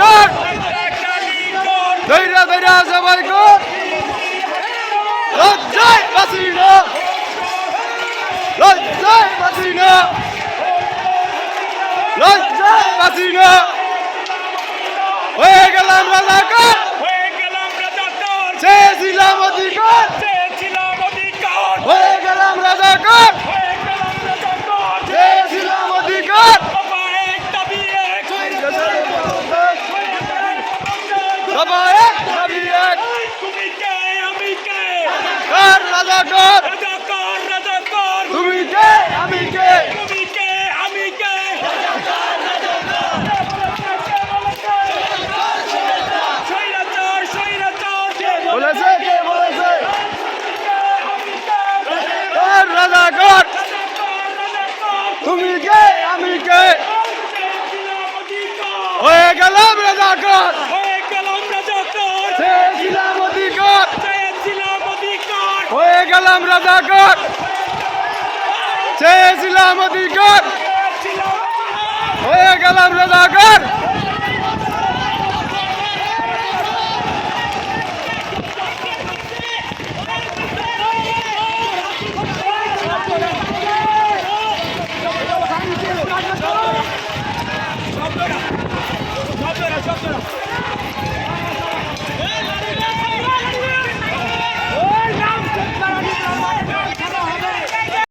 কর ধৈর্য ধৈর্য সবাই কর লজ্জায় বাঁচি না লজ্জায় বাঁচি না লজ্জায় বাঁচি না হয়ে গেলাম রাজাকার। চেয়েছিলাম অধিকার। চেয়েছিলাম অধিকার। বাবা এক দাবি এক। তুমি কে? আমি কে? কার রাজাকার। রাজাকার রাজাকার। তুমি কে? আমি কে? তুমি কে? আমি কে? স্বৈরাচার স্বৈরাচার বলেছে? কে বলেছে? কার রাজাকার। তুমি কে? আমি কে? হয়ে গেলাম রাজাকার। চেয়েছিলাম রাজাকার চেয়েছিলাম অধিকার। হয়ে গেলাম রাজাকার